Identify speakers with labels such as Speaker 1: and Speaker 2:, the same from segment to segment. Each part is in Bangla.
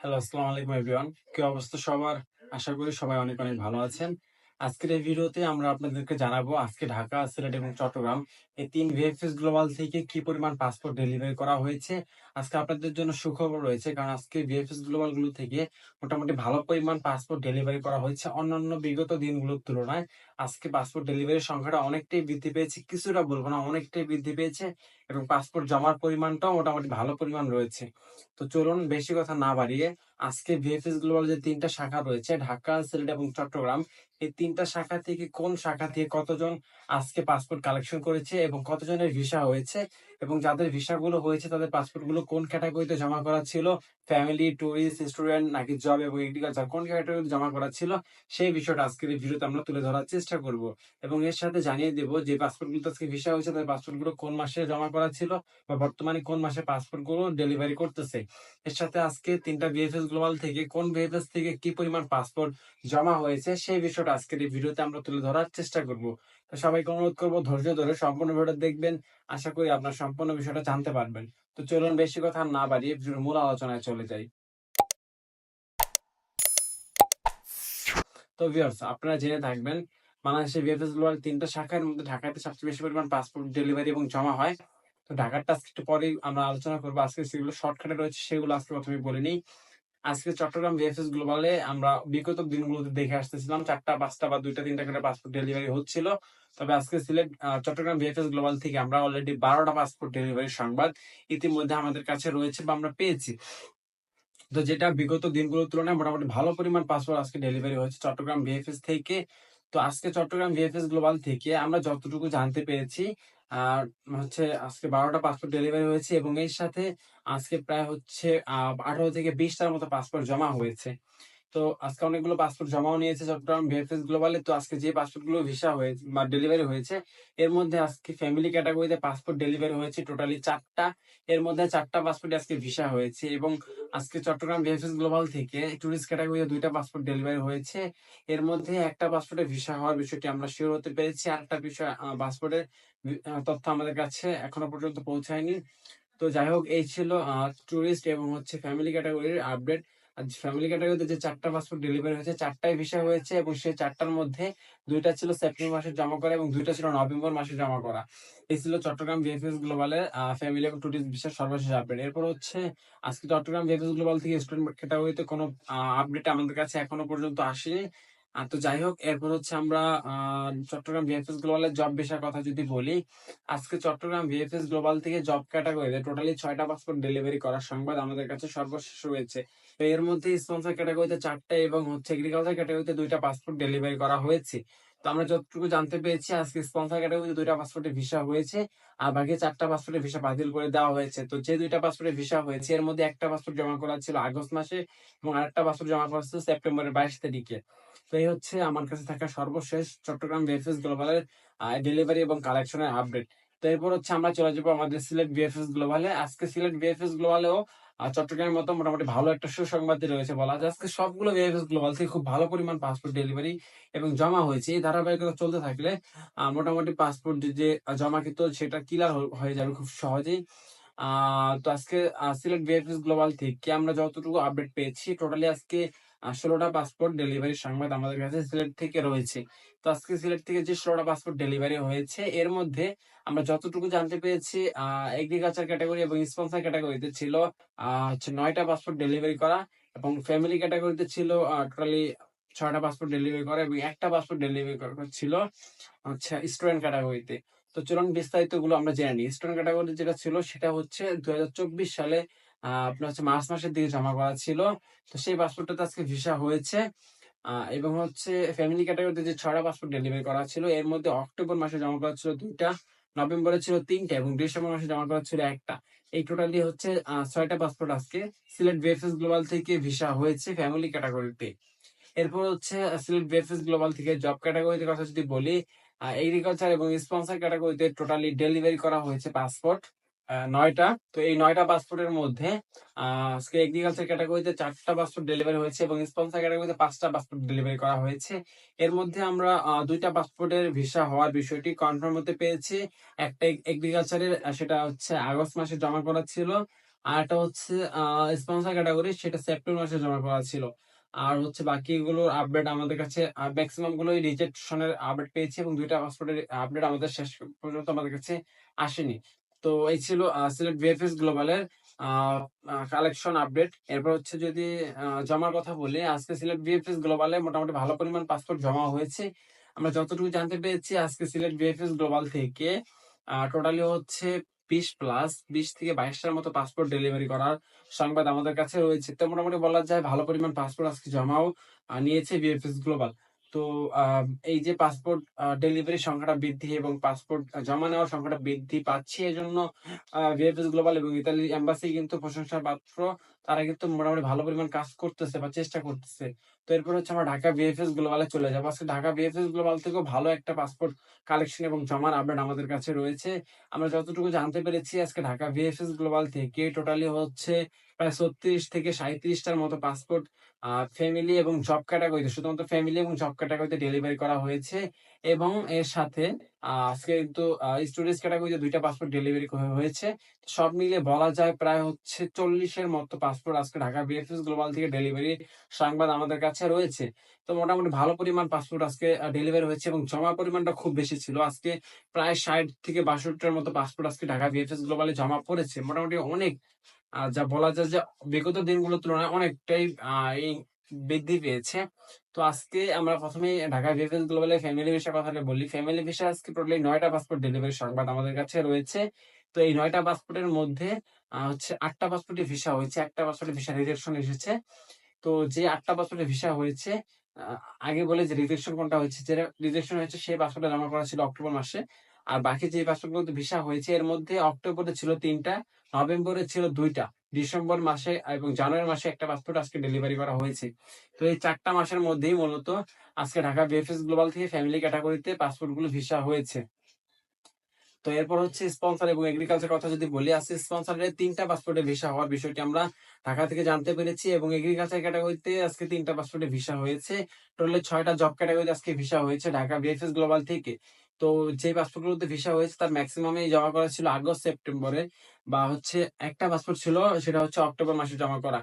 Speaker 1: হ্যালো আসসালামু আলাইকুম এভরিওয়ান কি অবস্থা সবার? আশা করি সবাই অনেক অনেক ভালো আছেন। আজকের এই ভিডিওতে আমরা আপনাদেরকে জানাব আজকে ঢাকা, সিলেট এবং চট্টগ্রাম এই তিন ভিএফএস গ্লোবাল থেকে কি পরিমাণ পাসপোর্ট ডেলিভারি করা হয়েছে। আজকে আপনাদের জন্য সুখবর রয়েছে, কারণ আজকে ভিএফএস গ্লোবালগুলো থেকে মোটামুটি ভালো পরিমাণ পাসপোর্ট ডেলিভারি করা হয়েছে অন্যান্য বিগত দিনগুলোর তুলনায়। আজকে পাসপোর্ট ডেলিভারির সংখ্যাটা অনেকটাই বৃদ্ধি পেয়েছে, কিছুটা বলব না, অনেকটাই বৃদ্ধি পেয়েছে। এবং পাসপোর্ট জমার পরিমাণটাও মোটামুটি ভালো পরিমাণ রয়েছে। তো চলুন বেশি কথা না বাড়িয়ে আজকে ভিএফএস গ্লোবাল যে তিনটা শাখা রয়েছে, ঢাকা, সিলেট এবং চট্টগ্রাম, এই তিনটা শাখা থেকে কোন শাখা থেকে কতজন আজকে পাসপোর্ট কালেকশন করেছে এবং কতজনের ভিসা হয়েছে এবং যাদের ভিসাগুলো হয়েছে, তাদের পাসপোর্টগুলো কোন ক্যাটাগরিতে জমা করা ছিল? ফ্যামিলি টুরিস্ট স্টুডেন্ট নাকি জব এবং এগ্রিকালচার কোন ক্যাটাগরিতে জমা করা ছিল, সেই বিষয়টা আজকের এই ভিডিওতে আমরা তুলে ধরার চেষ্টা করব। এবং এর সাথে জানিয়ে দেব যে পাসপোর্টগুলো আজকে ভিসা হয়েছে, তাদের পাসপোর্টগুলো কোন মাসে জমা করা ছিল বা বর্তমানে কোন মাসে পাসপোর্টগুলো ডেলিভারি করতেছে। এর সাথে আজকে তিনটা বিএফএস গ্লোবাল থেকে কোন বিএফএস থেকে কি পরিমাণ পাসপোর্ট জমা হয়েছে, সেই বিষয়টা আজকের এই ভিডিওতে আমরা তুলে ধরার চেষ্টা করব। সবাইকে অনুরোধ করব ধৈর্য ধরে সম্পূর্ণ ভিডিও দেখবেন। আশা করি আপনার সম্পূর্ণ বিষয়টা জানতে পারবেন। তো চলুন বেশি কথা না বাড়িয়ে ভিডিওর মূল আলোচনায় চলে যাই। তো ভিউয়ার্স আপনারা জেনে থাকবেন বাংলাদেশের বিএফএস গ্লোবাল তিনটা শাখার মধ্যে ঢাকাতে সবচেয়ে বেশি পরিমাণ পাসপোর্ট ডেলিভারি এবং জমা হয়। তো ঢাকার টাস্ক একটু পরেই আমরা আলোচনা করব। আজকে সেগুলো শর্টকাটে রয়েছে, সেগুলো আজকে প্রথমে বলে নিই। আজকে চট্টগ্রাম বিএফএস গ্লোবালে আমরা বিগত দিনগুলোতে দেখে আসতেছিলাম, চারটা, পাঁচটা বা দুইটা, তিনটা করে পাসপোর্ট ডেলিভারি হচ্ছিল। তবে আজকে সিলেট চট্টগ্রাম বিএফএস গ্লোবাল থেকে আমরা অলরেডি বারোটা পাসপোর্ট ডেলিভারি সংবাদ ইতিমধ্যে আমাদের কাছে রয়েছে বা আমরা পেয়েছি। তো যেটা বিগত দিনগুলোর তুলনায় মোটামুটি ভালো পরিমাণ পাসপোর্ট আজকে ডেলিভারি হয়েছে চট্টগ্রাম বিএফএস থেকে। তো আজকে চট্টগ্রাম বিএফএস গ্লোবাল থেকে আমরা যতটুকু জানতে পেরেছি আর হচ্ছে আজকে বারোটা পাসপোর্ট ডেলিভারি হয়েছে এবং এর সাথে আজকে প্রায় হচ্ছে আঠারো থেকে বিশটার মতো পাসপোর্ট জমা হয়েছে। তো আজকে অনেকগুলো পাসপোর্ট জমাও নিয়েছে চট্টগ্রাম বিএফএস গ্লোবালে তো আজকে যে পাসপোর্টগুলো ভিসা হয়েছে বা ডেলিভারি হয়েছে, এর মধ্যে আজকে ফ্যামিলি ক্যাটাগরিতে পাসপোর্ট ডেলিভারি হয়েছে টোটালি চারটা। এর মধ্যে চারটা পাসপোর্ট আজকে ভিসা হয়েছে এবং আজকে চট্টগ্রাম বিএফএস গ্লোবাল থেকে টুরিস্ট ক্যাটাগরিতে দুইটা পাসপোর্ট ডেলিভারি হয়েছে। এর মধ্যে একটা পাসপোর্টে ভিসা হওয়ার বিষয়টি আমরা শিওর হতে পেরেছি। আর একটা বিষয় পাসপোর্টের তথ্য আমাদের কাছে এখনও পর্যন্ত পৌঁছায়নি। তো যাই হোক, এই ছিল টুরিস্ট এবং হচ্ছে ফ্যামিলি ক্যাটাগরির আপডেট ফ্যামিলি ক্যাটাগরিতে যে চারটা পাসপোর্ট ডেলিভারি হয়েছে চারটাই ভিসা হয়েছে এবং সেই চারটার মধ্যে দুইটা ছিল সেপ্টেম্বর মাসে জমা করা এবং দুইটা ছিল নভেম্বর মাসে জমা করা। এই ছিল চট্টগ্রাম বিএফএস গ্লোবালের ফ্যামিলি এবং টুরিস্ট ভিসার সর্বশেষ আপডেট এরপর হচ্ছে, আজকে চট্টগ্রাম বিএফএস গ্লোবাল থেকে স্টুডেন্ট ক্যাটাগরিতে কোনো আপডেট আমাদের কাছে এখনও পর্যন্ত আসেনি। আহ, তো যাই হোক এরপর হচ্ছে আমরা চট্টগ্রাম ভিএফএস গ্লোবালের জব বিষয়ের কথা যদি বলি আজকে চট্টগ্রাম ভিএফএস গ্লোবাল থেকে জব ক্যাটাগরিতে টোটালি ছয়টা পাসপোর্ট ডেলিভারি করার সংবাদ আমাদের কাছে সর্বশেষ রয়েছে। তো এর মধ্যে স্পন্সর ক্যাটাগরিতে চারটা এবং হচ্ছে এগ্রিকালচার ক্যাটাগরিতে দুইটা পাসপোর্ট ডেলিভারি করা হয়েছে। তো আমরা যতটুকু জানতে পেরেছি, আজকে স্পন্সর ক্যাটাগরিতে দুইটা পাসপোর্টের ভিসা হয়েছে, আর বাকি চারটা পাসপোর্টের ভিসা বাতিল করে দেওয়া হয়েছে। তো যে দুইটা পাসপোর্টের ভিসা হয়েছে, এর মধ্যে একটা পাসপোর্ট জমা করা ছিল আগস্ট মাসে এবং আরেকটা পাসপোর্ট জমা করা ছিল সেপ্টেম্বরের বাইশ তারিখে। তো এই হচ্ছে আমার কাছে থাকা সর্বশেষ চট্টগ্রাম ভেফেস গ্লোবালের ডেলিভারি এবং কালেকশনের আপডেট তো এরপর হচ্ছে আমরা চলে যাব আমাদের সিলেট বিএফএস গ্লোবালে আজকে সিলেট বিএফএস গ্লোবালেও আহ, চট্টগ্রামের মতো মোটামুটি ভালো একটা সুসংবাদ রয়েছে বলা যায়। আজকে সবগুলো বিএফএস গ্লোবাল থেকে খুব ভালো পরিমাণ পাসপোর্ট ডেলিভারি এবং জমা হয়েছে। এই ধারাবাহিকতা চলতে থাকলে মোটামুটি পাসপোর্ট যে জমাকৃত সেটা কিলার হয়ে যাবে খুব সহজেই। আহ তো আজকে সিলেট বিএফএস গ্লোবাল থেকে আমরা যতটুকু আপডেট পেয়েছি টোটালি আজকে ষোলোটা পাসপোর্ট ডেলিভারি সংবাদ আমাদের কাছে সিলেট থেকে রয়েছে। তো আজকে সিলেট থেকে যে ষোলোটা পাসপোর্ট ডেলিভারি হয়েছে, এর মধ্যে আমরা যতটুকু জানতে পেরেছি এগ্রিকালচার ক্যাটাগরি এবং স্পন্সর ক্যাটাগরিতে ছিল হচ্ছে নয়টা পাসপোর্ট ডেলিভারি করা এবং ফ্যামিলি ক্যাটাগরিতে ছিল টোটালি ছয়টা পাসপোর্ট ডেলিভারি করা এবং একটা পাসপোর্ট ডেলিভারি করা ছিল আচ্ছা স্টুডেন্ট ক্যাটাগরিতে তো চলুন বিস্তারিতগুলো আমরা জেনে নিই। স্টুডেন্ট ক্যাটাগরি যেটা ছিল, সেটা হচ্ছে দুই হাজার চব্বিশ সালে আপনার হচ্ছে মার্চ মাসের দিকে জমা করা ছিল। তো সেই পাসপোর্টটাতে আজকে ভিসা হয়েছে। এবং হচ্ছে ফ্যামিলি ক্যাটাগরিতে যে ছয়টা পাসপোর্ট ডেলিভারি করা ছিল, এর মধ্যে অক্টোবর মাসে জমা করা ছিল দুইটা, নভেম্বরে ছিল তিনটা এবং ডিসেম্বর মাসে জমা করা ছিল একটা। এই টোটালি হচ্ছে ছয়টা পাসপোর্ট আজকে সিলেট বিএফএস গ্লোবাল থেকে ভিসা হয়েছে ফ্যামিলি ক্যাটাগরিতে এরপর হচ্ছে সিলেট বিএফএস গ্লোবাল থেকে জব ক্যাটাগরিতে কথা যদি বলি এগ্রিকালচার এবং স্পন্সর ক্যাটাগরিতে টোটালি ডেলিভারি করা হয়েছে পাসপোর্ট নয়টা। তো এই নয়টা পাসপোর্টের মধ্যে আজকে এগ্রিকালচার ক্যাটাগরিতে চারটা পাসপোর্ট ডেলিভারি হয়েছে এবং স্পন্সর ক্যাটাগরিতে পাঁচটা পাসপোর্ট ডেলিভারি করা হয়েছে। এর মধ্যে আমরা দুইটা পাসপোর্টের ভিসা হওয়ার বিষয়টি কনফার্ম হতে পেরেছি। একটা এগ্রিকালচারের সেটা হচ্ছে আগস্ট মাসে জমা করা ছিল। আর একটা হচ্ছে স্পন্সর ক্যাটাগরি সেটা সেপ্টেম্বর মাসে জমা করা ছিল। আর হচ্ছে বাকিগুলোর আপডেট আমাদের কাছে ম্যাক্সিমাম গুলোই রিজেকশনের আপডেট পেয়েছি এবং দুইটা পাসপোর্টের আপডেট আমাদের শেষ পর্যন্ত আমাদের কাছে আসেনি। তো এই ছিল সিলেট ভিএফএস গ্লোবালের কালেকশন আপডেট এরপর হচ্ছে যদি জমার কথা বলি, আজকে সিলেট ভিএফএস গ্লোবালে মোটামুটি ভালো পরিমাণ পাসপোর্ট জমা হয়েছে। আমরা যতটুকু জানতে পেরেছি, আজকে সিলেট ভিএফএস গ্লোবাল থেকে টোটালি হচ্ছে বিশ প্লাস বিশ থেকে বাইশটার মতো পাসপোর্ট ডেলিভারি করার সংবাদ আমাদের কাছে রয়েছে। তো মোটামুটি বলা যায় ভালো পরিমাণ পাসপোর্ট আজকে জমাও নিয়েছে বিএফএস গ্লোবাল তো এই যে পাসপোর্ট ডেলিভারি সংখ্যাটা বৃদ্ধি এবং পাসপোর্ট জমা নেওয়ার সংখ্যাটা বৃদ্ধি পাচ্ছে, এজন্য ভিএফএস গ্লোবাল এবং ইতালি এম্বাসি কিন্তু প্রশংসার পাত্র। তারা কিন্তু মোটামুটি ভালো পরিমাণ কাজ করতেছে বা চেষ্টা করতেছে। তো এরপর হচ্ছে আমরা ঢাকা বিএফএস গ্লোবালে চলে যাব। আজকে ঢাকা বিএফএস গ্লোবাল থেকেও ভালো একটা পাসপোর্ট কালেকশন এবং জমার আপডেট আমাদের কাছে রয়েছে। আমরা যতটুকু জানতে পেরেছি, আজকে ঢাকা বিএফএস গ্লোবাল থেকে টোটালি হচ্ছে প্রায় ছত্রিশ থেকে সাঁত্রিশটার মতো পাসপোর্ট ফ্যামিলি এবং জব ক্যাটাগরিতে শুধুমাত্র ফ্যামিলি এবং জব ক্যাটাগরিতে ডেলিভারি করা হয়েছে এবং এর সাথে আজকে কিন্তু স্টুডেন্টস ক্যাটাগরিতে দুইটা পাসপোর্ট ডেলিভারি হয়েছে। সব মিলিয়ে বলা যায় প্রায় হচ্ছে চল্লিশের মতো পাসপোর্ট আজকে ঢাকা বিএফএস গ্লোবাল থেকে ডেলিভারি সংবাদ আমাদের কাছে রয়েছে। তো মোটামুটি ভালো পরিমাণ পাসপোর্ট আজকে ডেলিভারি হয়েছে এবং জমা পরিমাণটা খুব বেশি ছিল। আজকে প্রায় ষাট থেকে বাষট্টির মতো পাসপোর্ট আজকে ঢাকা বিএফএস গ্লোবালে জমা পড়েছে। মোটামুটি অনেক যা বলা যায় যে বিগত দিনগুলোর তুলনায় অনেকটাই এই বৃদ্ধি পেয়েছে। তো আজকে আমরা প্রথমে ঢাকা ভিএফএস গ্লোবালে ফ্যামিলি ভিসার কথাটা বলি ফ্যামিলি ভিসা আজকে টোটালি নয়টা পাসপোর্ট ডেলিভারি সংবাদ আমাদের কাছে রয়েছে। তো এই নয়টা পাসপোর্টের মধ্যে হচ্ছে আটটা পাসপোর্টে ভিসা হয়েছে, একটা পাসপোর্টে ভিসা রিজেকশন এসেছে। তো যে আটটা পাসপোর্টে ভিসা হয়েছে আগে বলে যে রিজেকশন কোনটা হয়েছে যেটা রিজেকশন হয়েছে সেই পাসপোর্টে জমা করা ছিল অক্টোবর মাসে। আর বাকি যে পাসপোর্ট ভিসা হয়েছে, এর মধ্যে অক্টোবরে ছিল তিনটা নভেম্বরে ছিল দুইটা, ডিসেম্বর মাসে এবং জানুয়ারি মাসে একটা পাসপোর্ট আজকে ডেলিভারি করা হয়েছে। তো এই চারটা মাসের মধ্যেই মূলত আজকে ঢাকা বিএফএস গ্লোবাল থেকে ফ্যামিলি ক্যাটাগরিতে পাসপোর্টগুলো ভিসা হয়েছে। তো এরপর হচ্ছে স্পন্সর এবং এগ্রিকালচার কথা যদি বলি, আজকে স্পন্সরের তিনটা পাসপোর্টে ভিসা হওয়ার বিষয়টি আমরা ঢাকা থেকে জানতে পেরেছি এবং এগ্রিকালচার ক্যাটাগরিতে আজকে তিনটা পাসপোর্টে ভিসা হয়েছে। টোটালি ছয়টা জব ক্যাটাগরিতে আজকে ভিসা হয়েছে ঢাকা বিএফএস গ্লোবাল থেকে। তো যে পাসপোর্ট গুলোতে ভিসা হয়েছে তার ম্যাক্সিমামই জমা করা ছিল আগস্ট সেপ্টেম্বরে বা হচ্ছে একটা পাসপোর্ট ছিল, সেটা হচ্ছে অক্টোবর মাসে জমা করা।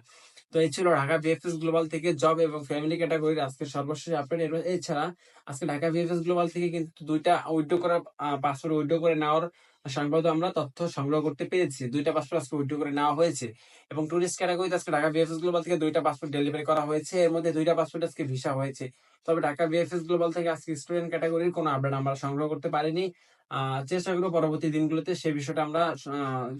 Speaker 1: তো এই ছিল ঢাকা বিএফএস গ্লোবাল থেকে জব এবং ফ্যামিলি ক্যাটাগরির আজকে সর্বশেষ আপডেট এছাড়া আজকে ঢাকা বিএফএস গ্লোবাল থেকে কিন্তু দুইটা উইড্রো করা পাসওয়ার্ড উইড্রো করে নেওয়ার সংবাদ আমরা তথ্য সংগ্রহ করতে পেরেছি। দুইটা পাসপোর্ট আজকে উইড্রো করে নেওয়া হয়েছে এবং টুরিস্ট ক্যাটাগরিতে আজকে ঢাকা বিএফএস গ্লোবাল থেকে দুইটা পাসপোর্ট ডেলিভারি করা হয়েছে। এর মধ্যে দুইটা পাসপোর্ট আজকে ভিসা হয়েছে। তবে ঢাকা বিএফএস গ্লোবাল থেকে আজকে স্টুডেন্ট ক্যাটাগরির কোনো আপডেট আমরা সংগ্রহ করতে পারিনি। চেষ্টা করব পরবর্তী দিনগুলোতে সেই বিষয়টা আমরা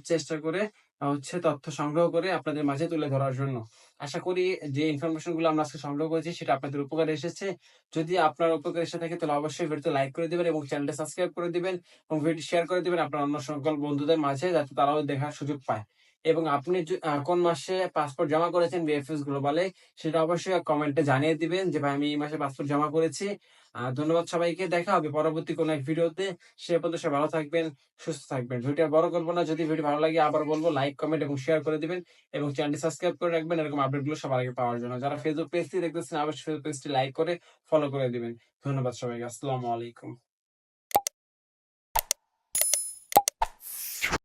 Speaker 1: চেষ্টা করে হচ্ছে তথ্য সংগ্রহ করে আপনাদের মাঝে তুলে ধরার জন্য। আশা করি যে ইনফরমেশনগুলো আমরা আজকে সংগ্রহ করেছি, সেটা আপনাদের উপকারে এসেছে। যদি আপনার উপকার এসে থাকে, তাহলে অবশ্যই ভিডিওতে লাইক করে দিবেন এবং চ্যানেলটা সাবস্ক্রাইব করে দিবেন এবং ভিডিও শেয়ার করে দিবেন আপনার অন্য সকল বন্ধুদের মাঝে, যাতে তারাও দেখার সুযোগ পায়। এবং আপনি কোন মাসে পাসপোর্ট জমা করেছেন বিএফএস গ্লোবালে সেটা অবশ্যই কমেন্টে জানিয়ে দিবেন যে, ভাই, আমি এই মাসে পাসপোর্ট জমা করেছি। ধন্যবাদ সবাইকে। দেখা হবে পরবর্তী কোন এক ভিডিওতে। সে পর্যন্ত সে ভালো থাকবেন, সুস্থ থাকবেন। ভিডিও বড় করব না, যদি ভিডিও ভালো লাগে আবার বলব লাইক কমেন্ট এবং শেয়ার করে দিবেন এবং চ্যানেলটি সাবস্ক্রাইব করে রাখবেন। এরকম আপডেটগুলো সবার আগে পাওয়ার জন্য। যারা ফেসবুক পেজটি দেখতেছেন আবার ফেসবুক পেজটি লাইক করে ফলো করে দিবেন। ধন্যবাদ সবাইকে। আসসালামু আলাইকুম।